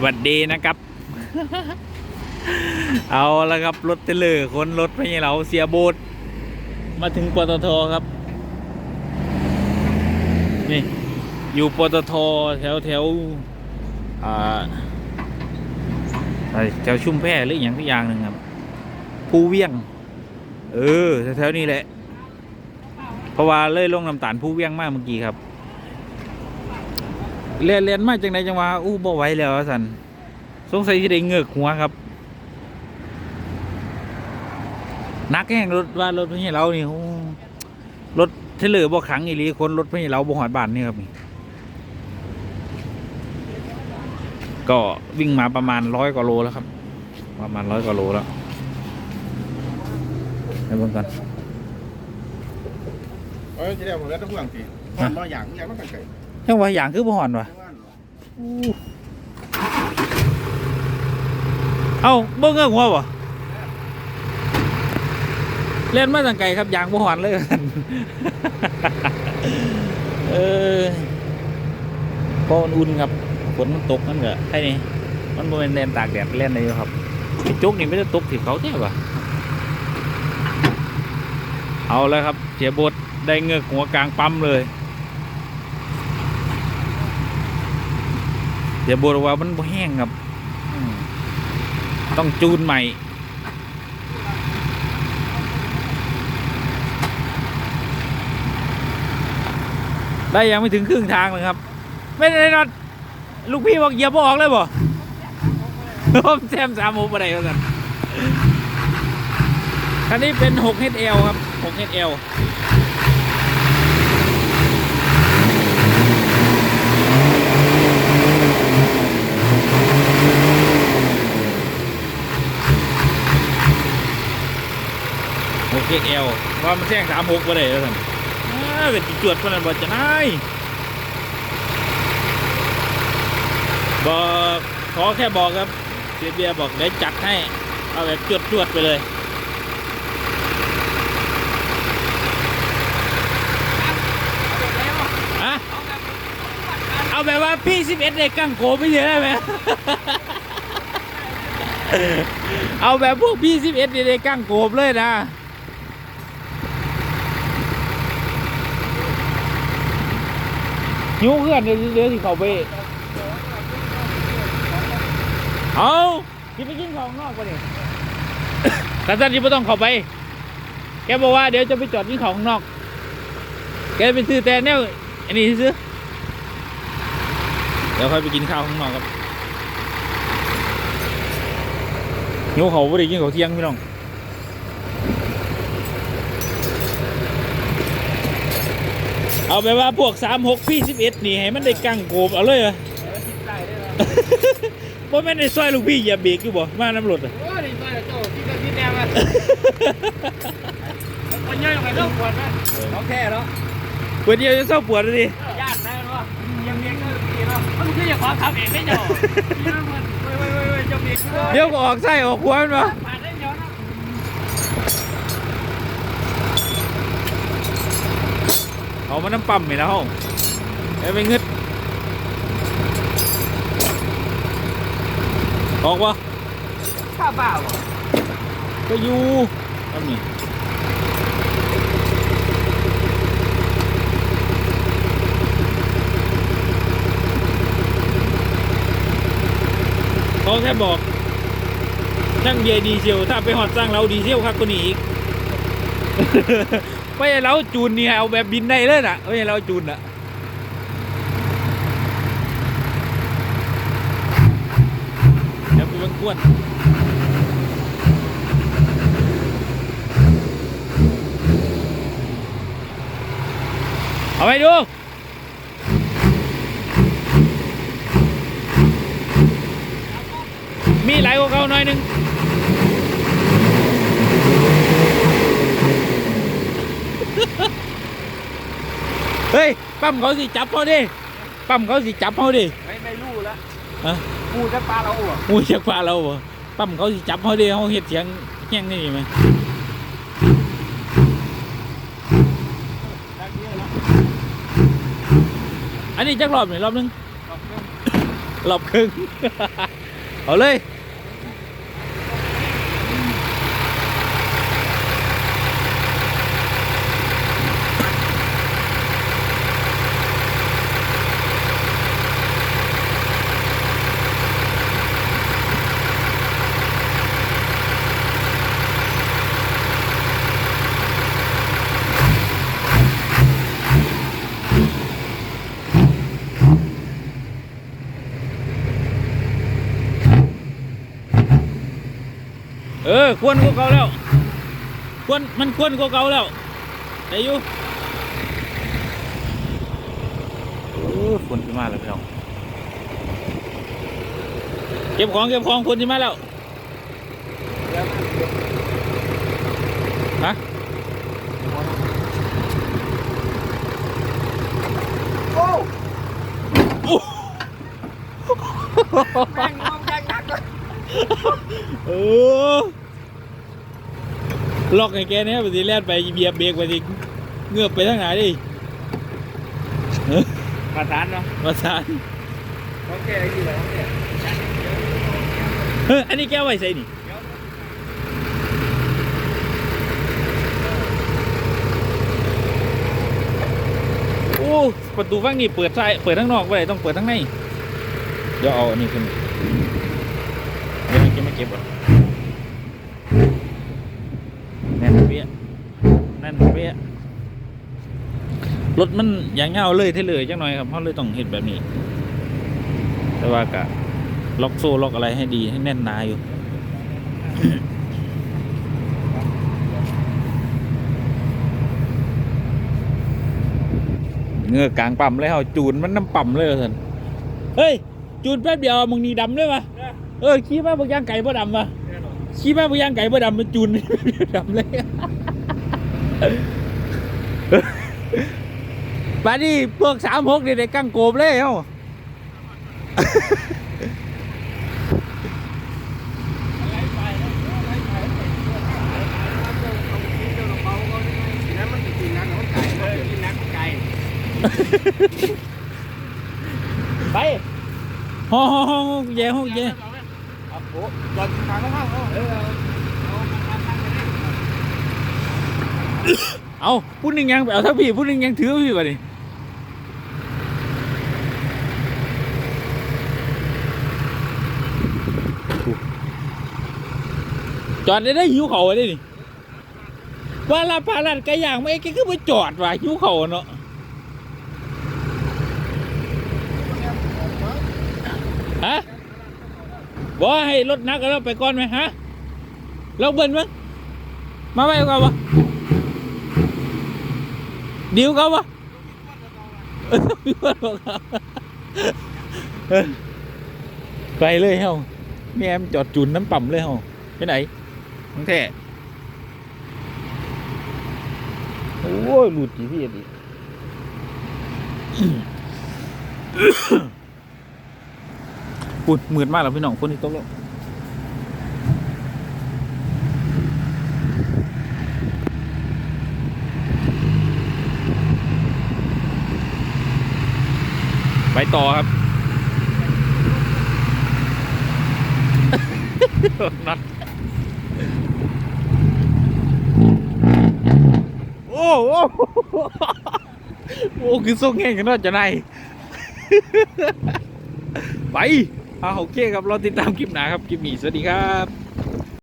หวัดดีนะครับ เอาละครับ รถเทรลเลอร์คนรถไม่ใช่เราเสียโบทมาถึงปตทครับ นี่ อยู่ปตทแถวแถวอ่าแถวชุมแพหรืออย่างทุกอย่างหนึ่งครับภูเวียง เออแถวๆนี้แหละ เพราะว่าเลยลงน้ำตาลภูเวียงมากเมื่อกี้ครับ เรียนเรียนมาจังไดจังว่าอู้บ่ไหวแล้วว่าสันสงสัยที่ได้เงือกหัวครับนักแห่งรถว่ารถไม่ใช่เรานี่โอ้รถเทรลเลอร์บ่ขังอีหลีคนรถไม่ใช่เราบ่หอดบ้านนี่ครับนี่ก็วิ่งมาประมาณร้อยกว่าโลแล้วครับ ประมาณร้อยกว่าโลแล้วไปเบิ่งกันเอ้ยจะได้หมดแล้วต้องห่วงสิมันบ่อย่างอย่างมันตั้งไก่ ยังว่าอย่างคือบ่หอนวะเอ้าเบิ่งเงือหัวบ่เล่นมาตั้งไกลครับยางบ่หอนเลยเออพอมันอุ่นครับฝนมันตกนั่นก็แค่นี้มันบ่เป็นแดนตากแดดเล่นได้อยู่ครับไอ้จุกนี่ไม่ได้ตกที่เขาเท่ปะเอาแล้วครับเสียบทได้เงือกหัวกลางปั๊มเลย เสียบทว่ามันบ่แห้งครับอืมต้องจูนใหม่ได้ยังไม่ถึงครึ่งทางเลยครับ ไม่ได้นอนลูกพี่บอกเหยียบบ่ออกเลยบ่ผมแซมสามหมูอะไรกันคันนี้เป็น 6HL ครับ 6HL 6HL ว่ามันแซงสามหกบ่ได้แล้วกันอ้าเป็นจวดพนันบ่จะนายบอกขอแค่บอกครับเสียเบียร์บอกเดี๋ยวจัดให้ เอาแบบจวดจวดๆไปเลยฮะเอาแบบว่าพี่สิบเอ็ดเด็กกังโกไม่เยอะได้ไหมเอาแบบพวกพี่สิบเอ็ดเด็กกังโกบเลยนะ หิวเพื่อนเดี๋ยวเดี๋ยวที่เขาไปเอาที่ไปกินของนอกไปดิแต่ตอนนี้ไม่ต้องเข้าไป แกบอกว่าเดี๋ยวจะไปจอดกินของนอก แกไปซื้อแต่แนวอันนี้ซื้อเดี๋ยวค่อยไปกินข้าวข้างนอกครับหิวเขาไม่ได้กินเขาวเที่ยงพี่น้อง เอาไปว่าพวกสามหกพี่สิบเอ็ดนี่ให้มันได้กังโกบเอาเลยเหรอว่าแม่นในซอยลูกพี่อย่าเบรกอยู่บ่มาน้ำรถอะโอ้ยนี่มาเจ้าที่กันที่แนวมันมันย่อยลงไปเรื่องปวดนะโอเคเนาะเปิดเดียวจะเศร้าปวดเลยดิญาติได้เนาะยังเมียก็ดีเนาะมันคืออย่าขอขับเองได้เจ้านี่มันเว้ยเว้ยเว้ยเว้ยเจ้าเมียเดี๋ยวก็ออกไส้ออกหัวมันวะผ่านได้เดียวนะ เอามาน้ำปั๊มไปแล้วเอาไปงึดออกวะข้าบ้าบ่ก็อยู่ทำนี่เขาแค่บอกช่างเยดีเซลถ้าไปหอดสร้างเราดีเซลครับกว่านี้อีก ไม่เราจูนนี่เอาแบบบินได้เลยน่ะไม่เราจูนอะเดี๋ยวไปเบิ่งกวนเอาไปดูมีหลายกว่าเขาหน่อยหนึง เฮ้ย ปั๊มเขาสิจับเขาดิ ปั๊มเขาสิจับเขาดิ ไม่ไม่รู้ละฮะกูจะปลาเราอะอุ้ยจักฟ้าเราบ่ปั๊มเขาสิจับเขาดิเขาเห็ดเสียงแห้งนี่ไหมอันนี้จักรอบหนึ่งรอบหนึง รอบครึ่ง เอาเลย ออควรกว่าเก่าแล้วควรมันควรกว่าเก่าแล้วได้อยู่เออฝนจะมาแล้วพี่น้องเก็บของเก็บของฝนจะมาแล้วฮะโอ้แม่งงงแม่งนักเลยเออ ล็อกไอ้แกเนี่ยไปสิแล่นไปเหยียบเบรกไปสิเงือบไปทางไหนดิประธานเนาะประสานโอเคอยู่แล้วเนี่ยเฮ้ยอันนี้แก้วไว้ใส่นี่โอ้ประตูฝั่งนี้เปิดใส่เปิดทั้งนอกไว้ต้องเปิดทั้งในเดี๋ยวเอาอันนี้ขึ้นเดี๋ยวให้เก็บมาเก็บก่อนแน่นเปี้ยแน่นเปี้ย รถมันอย่างเงาเลยเท่เลยจังหน่อยครับเขาเลยต้องเห็นแบบนี้ แต่ว่ากะล็อกโซ่ล็อกอะไรให้ดีให้แน่นหนาอยู่เงือกลางปั๊มเลยเขาจูนมันน้ำปั๊มเลยท่านเฮ้ย จูนแป๊บเดียวมึงนี่ดำเลยปะเออขี้มาบางย่างไก่บ่ดำปะขี้มาบางย่างไก่บ่ดำมันจูนดำเลย บาดนี้พวกสามหกเนี่ยได้กั้งโกบเลยเฮ้าทีนั้นมันกินนักมันไก่เออกินนักไก่ไปห้องห้องห้องเย่ห้องเย่โอ้โหจอดทางข้างเขาเออเอามาทำทำกันได้เอาพูดหนึ่งยังไปเอาทั้งพี่พูดหนึ่งยังถือพี่ป่ะนี่ จอดได้ได้หิวเขาได้นี่ว่าลาพาลันไก่ย่างไม่แกคือไปจอดว่ะหิวเขาเนาะฮะบอกให้รถนักแล้วไปก่อนไหมฮะเราเบิ้ลมั้งมาไปก่อนวะดิวเขาปะไปเลยเฮาแม่มจอดจุนน้ำปั่มเลยเฮาไปไหน ทั้งแท้โอ้ยหลุดจีพี่ดิปุดเหมือนมากแล้วพี่น้องคนที่ตกแล้วไปต่อครับนัด โอ้โหโอ้คือส่งแง่งกันนาดจะไหนไปเอาโอเคครับเราติดตามคลิปหนาครับคลิปนี้สวัสดีครับ